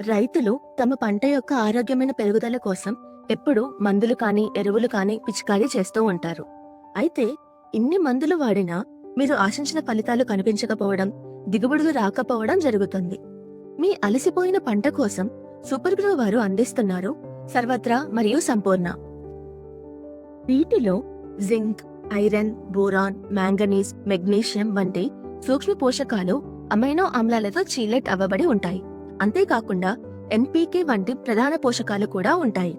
రైతులు తమ పంట యొక్క ఆరోగ్యమైన పెరుగుదల కోసం ఎప్పుడూ మందులు కానీ ఎరువులు కానీ పిచికారీ చేస్తూ ఉంటారు. అయితే ఇన్ని మందులు వాడినా మీరు ఆశించిన ఫలితాలు కనిపించకపోవడం దిగుబడులు రాకపోవడం జరుగుతుంది. మీ అలసిపోయిన పంట కోసం సూపర్ గ్రో వారు అందిస్తున్నారు సర్వత్రా మరియు సంపూర్ణ. వీటిలో zinc iron boron manganese magnesium వంటి సూక్ష్మ పోషకాలు అమైనో ఆమ్లాలతో చీలెట్ అవ్వబడి ఉంటాయి. అంతేకాకుండా ఎన్పీకే వంటి ప్రధాన పోషకాలు కూడా ఉంటాయి.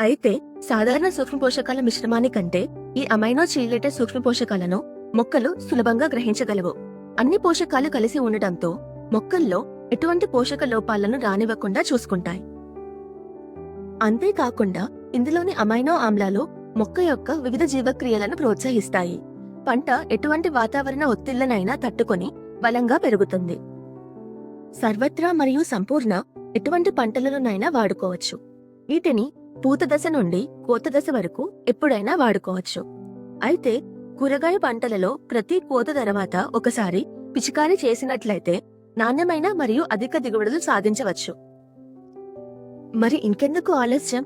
అయితే సాధారణ సూక్ష్మ పోషకాల మిశ్రమాని కంటే ఈ అమైనో చీలేటెడ్ సూక్ష్మ పోషకాలను మొక్కలు సులభంగా గ్రహించగలవు. అన్ని పోషకాలు కలిసి ఉండటంతో మొక్కల్లో ఎటువంటి పోషక లోపాలను రానివ్వకుండా చూసుకుంటాయి. అంతేకాకుండా ఇందులోని అమైనో ఆమ్లాలు మొక్క యొక్క వివిధ జీవక్రియలను ప్రోత్సహిస్తాయి. పంట ఎటువంటి వాతావరణ ఒత్తిళ్ళనైనా తట్టుకొని బలంగా పెరుగుతుంది. సర్వత్రా మరియు సంపూర్ణ ఎటువంటి పంటలలోనైనా వాడుకోవచ్చు. వీటిని పూత దశ నుండి కోత దశ వరకు ఎప్పుడైనా వాడుకోవచ్చు. అయితే కూరగాయ పంటలలో ప్రతి కోత తర్వాత ఒకసారి పిచికారీ చేసినట్లయితే నాణ్యమైన మరియు అధిక దిగుబడులు సాధించవచ్చు. మరి ఇంకెందుకు ఆలస్యం?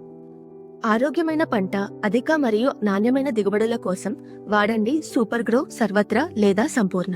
ఆరోగ్యమైన పంట అధిక మరియు నాణ్యమైన దిగుబడుల కోసం వాడండి సూపర్ గ్రో సర్వత్రా లేదా సంపూర్ణ.